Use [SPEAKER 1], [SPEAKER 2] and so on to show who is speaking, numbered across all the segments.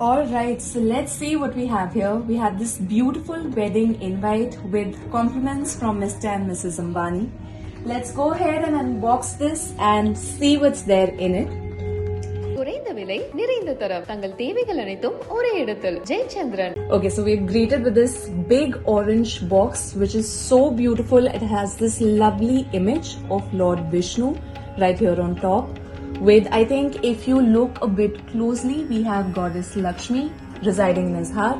[SPEAKER 1] All right, so let's see what we have here. We have this beautiful wedding invite with compliments from Mr. and Mrs. Ambani. Let's go ahead and unbox this and see what's there in it.
[SPEAKER 2] குறைந்த விலை நிறைந்த தரம் தங்கள் தேவைகள் அனைத்தும் ஒரே இடத்தில் Jayachandran
[SPEAKER 1] Okay, so we're greeted with this big orange box, which is so beautiful. It has this lovely image of Lord Vishnu right here on top. With, I think, if you look a bit closely, we have Goddess Lakshmi residing in his heart,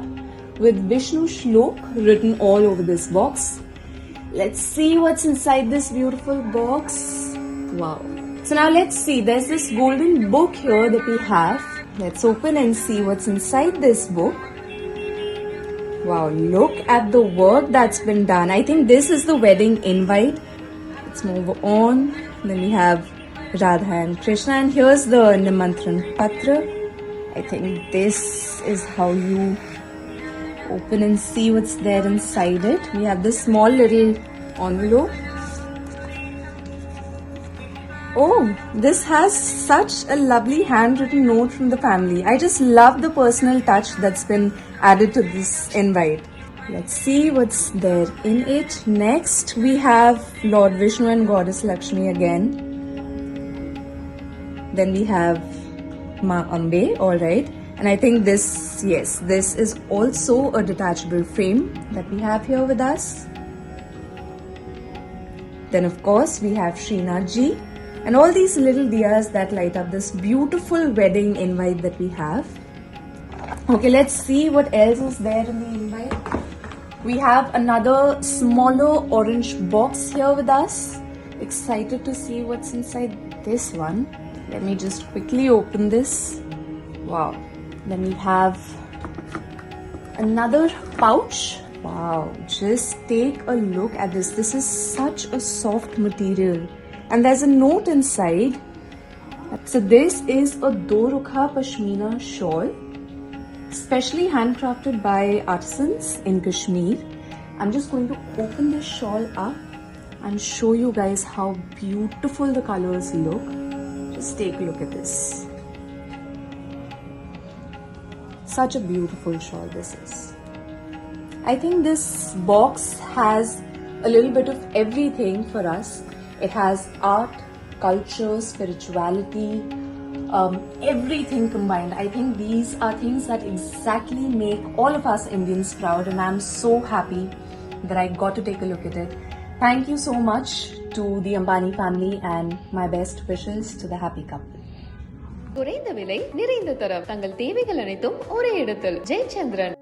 [SPEAKER 1] with Vishnu Shlok written all over this box. Let's see what's inside this beautiful box. Wow. So now let's see. There's this golden book here that we have. Let's open and see what's inside this book. Wow, look at the work that's been done. I think this is the wedding invite. Let's move on. Then we have Radha and Krishna, and here's the Nimantran Patra. I think this is how you open and see what's there inside it. We have this small little envelope. Oh, this has such a lovely handwritten note from the family. I just love the personal touch that's been added to this invite. Let's see what's there in it. Next, we have Lord Vishnu and Goddess Lakshmi again. Then we have Ma Ambe, alright. And I think this, yes, this is also a detachable frame that we have here with us. Then, of course, we have Srinath ji and all these little diyas that light up this beautiful wedding invite that we have. Okay, let's see what else is there in the invite. We have another smaller orange box here with us. Excited to see what's inside this one. Let me just quickly open this. Wow. Then we have another pouch. Wow, just take a look at this. This is such a soft material. And there's a note inside. So, this is a Dorukha Pashmina shawl, specially handcrafted by artisans in Kashmir. I'm just going to open this shawl up and show you guys how beautiful the colors look. Just take a look at this. Such a beautiful shawl this is. I think this box has a little bit of everything for us. It has art, culture, spirituality, um, everything combined. I think these are things that exactly make all of us Indians proud, and I'm so happy that I got to take a look at it. Thank you so much to the Ambani family, and my best wishes to the happy couple.
[SPEAKER 2] குறைந்த விலை நிறைந்த தரம் தங்கள் தேவைகள் அனைத்தும் ஒரே இடத்தில் ஜெயச்சந்திரன்